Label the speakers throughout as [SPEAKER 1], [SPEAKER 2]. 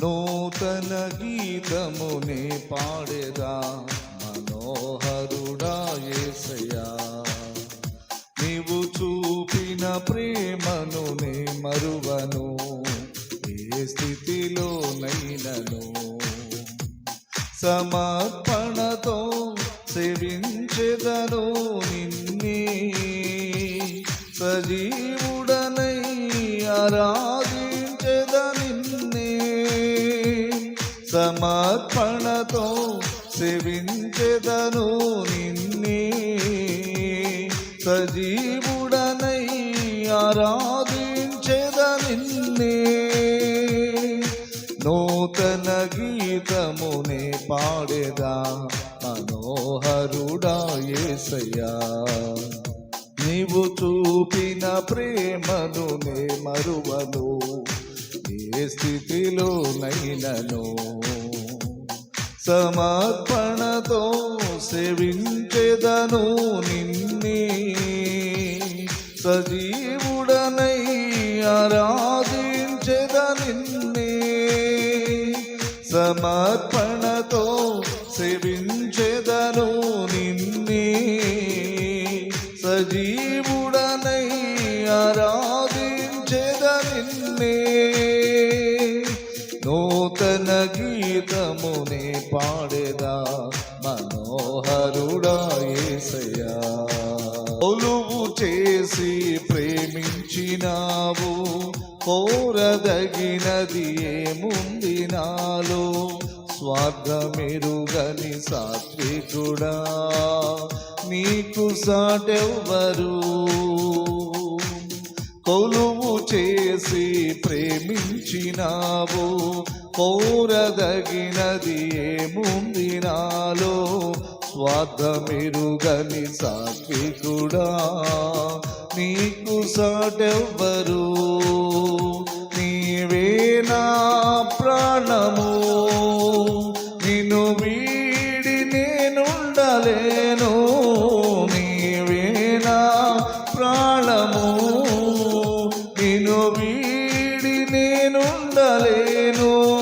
[SPEAKER 1] నూతన గీతమునే పాడేదా మనోహరుడా యేసయ్యా నీవు చూపిన ప్రేమను నే మరువను ఏ స్థితిలో నైనను సమర్పణతో సేవించెదను నిన్నే సజీవుడనై ఆరాధించెద సమర్పణతో సేవించెదను నిన్నే. సజీవుడనై ఆరాధించెద నిన్నే. నూతన గీతమునే పాడేదా మనోహరుడా యేసయ్యా నీవు చూపిన ప్రేమను నే మరువను ఏ స్థితిలో నైనను సమర్పణతో సేవించెదను నిన్నే. సజీవుడనై ఆరాధించెద నిన్నే. సమర్పణతో సేవించెదను నిన్నే. సజీవుడనై ఆరా పాడేదా మనోహరుడా యేసయ్యా కొలువు చేసి ప్రేమించినావు కోరదగినది ఏముంది నాలో? స్వార్థమెరుగని సాత్వికుడా నీకు సాటెవ్వరు? కొలువు చేసి ప్రేమించినావు కోరదగినది ఏముంది నాలో స్వార్థమెరుగని సాత్వికుడా. నీకు సాటెవ్వరు? నీవేనా ప్రాణము. నిన్ను వీడి నేనుండలేను. నీవేనా ప్రాణము. నిన్ను వీడి నేనుండలేను.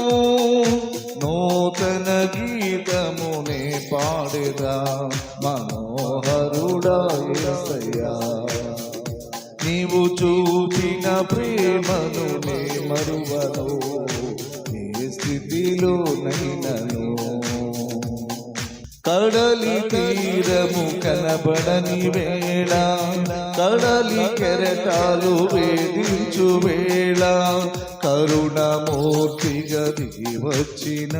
[SPEAKER 1] నూతన గీతమునే పాడేదా మనోహరుడాయసయ్యా నీవు చూపిన ప్రేమను నే మరువను ఏ స్థితిలో నైనను కడలి తీరము కనబడని వేళ కడలి కెరటాలు వేధించు వేళ కరుణమూర్తిగా వచ్చిన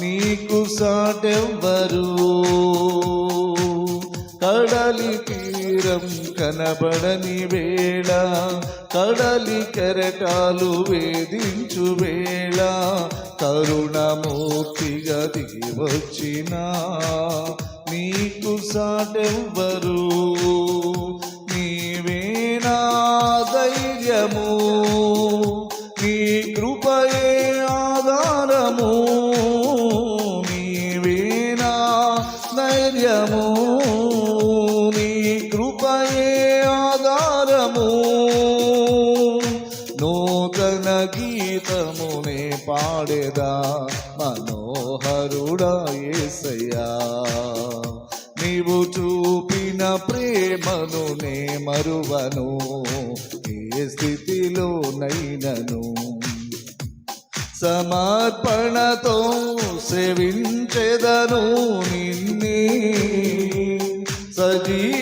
[SPEAKER 1] నీకు సాటెవ్వరు. కడలి తీరం కనబడని వేళ కడలి కెరటాలు వేధించు వేళ కరుణమూర్తిగా దిగి వచ్చినా నీకు సాటెవ్వరూ గీతమునే పాడేదా? మనోహరుడా ఏసయ్యా నీవు చూపిన ప్రేమను నే మరువను ఏ స్థితిలోనైనను? సమర్పణతో సేవించెదను నిన్నే సజీ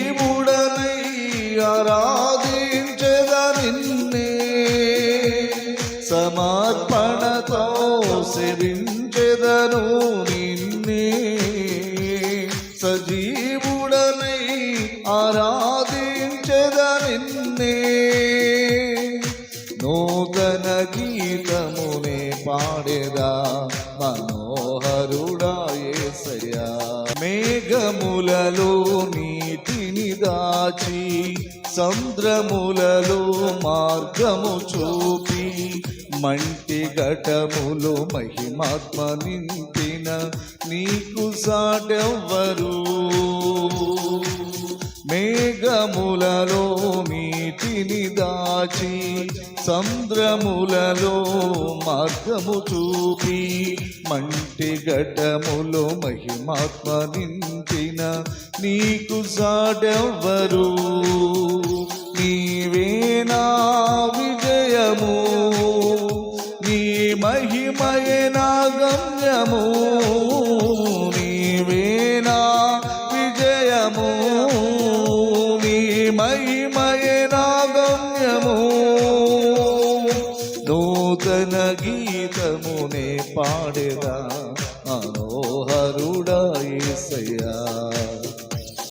[SPEAKER 1] సమర్పణతో సేవించెదను నిన్నే. సజీవుడనై ఆరాధించెద నిన్నే నూతన గీతమునే పాడేదా మనోహరుడా యేసయ్యా మేఘములలో నీటిని దాచి సంద్రములలో మార్గము చూపి మంటి ఘటములు మహిమాత్మ నింపిన నీకు సాటెవ్వరు. మేఘములలో నీటిని దాచి సంద్రములలో మార్గము చూపి మంటి ఘటములో మహిమాత్మ నింపిన నీకు సాటెవ్వరు. నీవేనా మహిమయే నా గమ్యము నీవేనా విజయము నీ మహిమయే నా గమ్యము నూతన గీతమునే పాడేదా మనోహరుడా యేసయ్యా